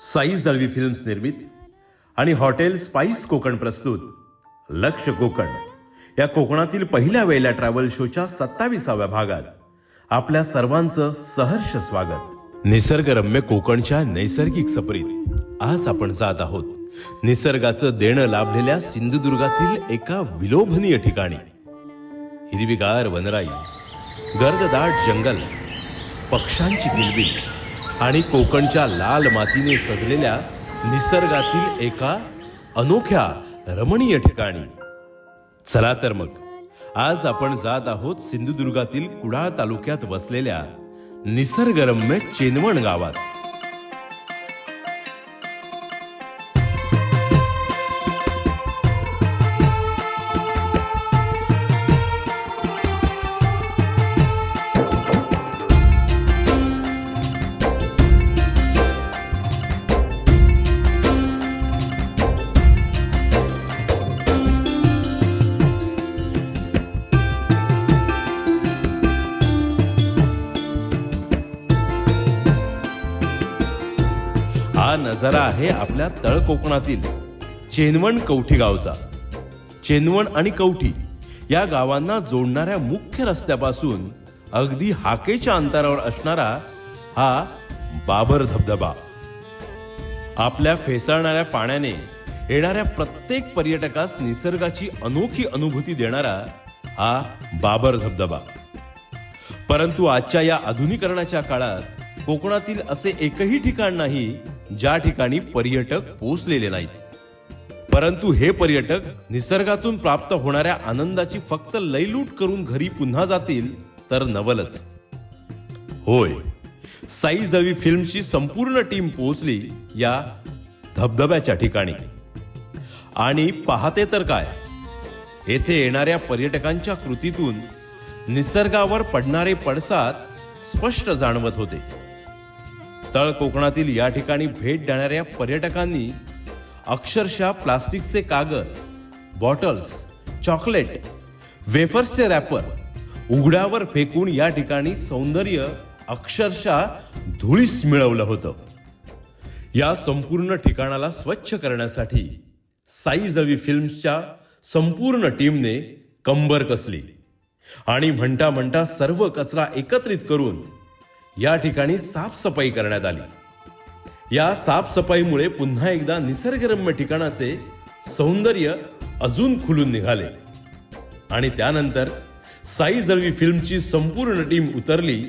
Sai Jalvi films निर्मित आणि hotel spice Konkan प्रस्तुत. लक्ष कोकण. या कोकणातील पहिल्या वेळेला ट्रॅव्हल शोच्या सत्ताविसाव्या भागात आपल्या सर्वांचं सहर्ष स्वागत. निसर्गरम्य कोकणच्या नैसर्गिक सफरीत. आज आपण जात आहोत निसर्गाचं देणं लाभलेल्या सिंधुदुर्गातील एका विलोभनीय ठिकाणी. हिरवीगार वनराई गर्ददाट जंगल पक्ष्यांची किलबिल आणि कोकणच्या लाल मातीने सजलेल्या निसर्गातील एका अनोख्या रमणीय ठिकाणी. चला तर मग आज आपण जात आहोत सिंधुदुर्गातील कुडाळ तालुक्यात वसलेल्या निसर्गरम्य चेनवण गावात. हा नजारा आहे आपल्या तळ कोकणातील चेनवण कवठी गावचा चेनवण आणि कवठी या गावांना जोडणाऱ्या मुख्य रस्त्यापासून अगदी हाकेच्या अंतरावर असणारा हा बाबर धबधबा. आपल्या फेसाळणाऱ्या पाण्याने येणाऱ्या प्रत्येक पर्यटकास निसर्गाची अनोखी अनुभूती देणारा हा बाबर धबधबा. परंतु आजच्या या आधुनिकरणाच्या काळात कोकणातील असे एकही ठिकाण नाही ज्या ठिकाणी पर्यटक पोचलेले नाहीत. परंतु हे पर्यटक निसर्गातून प्राप्त होणाऱ्या आनंदाची फक्त लयलूट करून घरी पुन्हा जातील तर नवलच. होय साई जवी फिल्मची संपूर्ण टीम पोहोचली या धबधब्याच्या ठिकाणी. आणि पाहते तर काय येथे येणाऱ्या पर्यटकांच्या कृतीतून निसर्गावर पडणारे पडसाद स्पष्ट जाणवत होते. तळ कोकणातील या ठिकाणी भेट देणाऱ्या पर्यटकांनी अक्षरशः प्लास्टिकचे कागद बॉटल्स चॉकलेट वेफर्सचे रॅपर उघड्यावर फेकून या ठिकाणी सौंदर्य अक्षरशः धुळीस मिळवलं होतं. या संपूर्ण ठिकाणाला स्वच्छ करण्यासाठी साई जवी फिल्म्सच्या संपूर्ण टीमने कंबर कसली आणि म्हणता म्हणता सर्व कचरा एकत्रित करून या ठिकाणी साफसफाई करण्यात आली. या साफसफाईमुळे पुन्हा एकदा निसर्गरम्य ठिकाणाचे सौंदर्य अजून खुलून निघाले. आणि त्यानंतर साई जळवी फिल्मची संपूर्ण टीम उतरली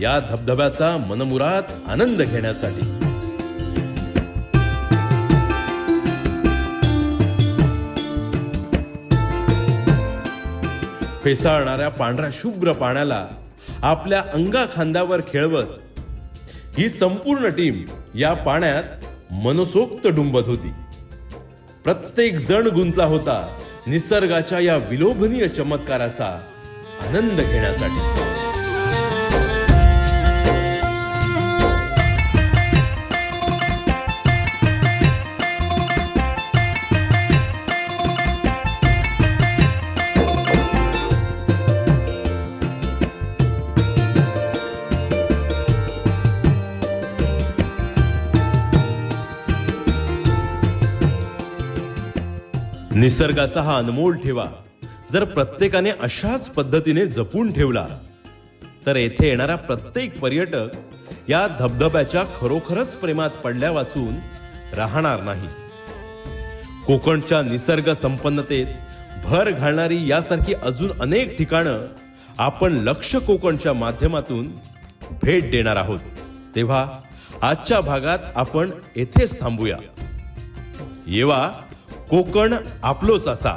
या धबधब्याचा मनमुराद आनंद घेण्यासाठी. फेसाळणाऱ्या पांढऱ्या शुभ्र पाण्याला आपल्या अंगा खांद्यावर खेळवत. ही संपूर्ण टीम या पाण्यात मनसोक्त डुंबत होती. प्रत्येक जण गुंतला होता निसर्गाच्या या विलोभनीय चमत्काराचा आनंद घेण्यासाठी. निसर्गाचा हा अनमोल ठेवा. जर प्रत्येकाने अशाच पद्धतीने जपून ठेवला तर येथे येणारा प्रत्येक पर्यटक या धबधब्याच्या खरोखरच प्रेमात पडल्या वाचून राहणार नाही. कोकणच्या निसर्ग संपन्नतेत भर घालणारी यासारखी अजून अनेक ठिकाणं आपण लक्ष कोकणच्या माध्यमातून भेट देणार आहोत. तेव्हा आजच्या भागात आपण येथेच थांबूया. येवा. कोकण आपलोच असा.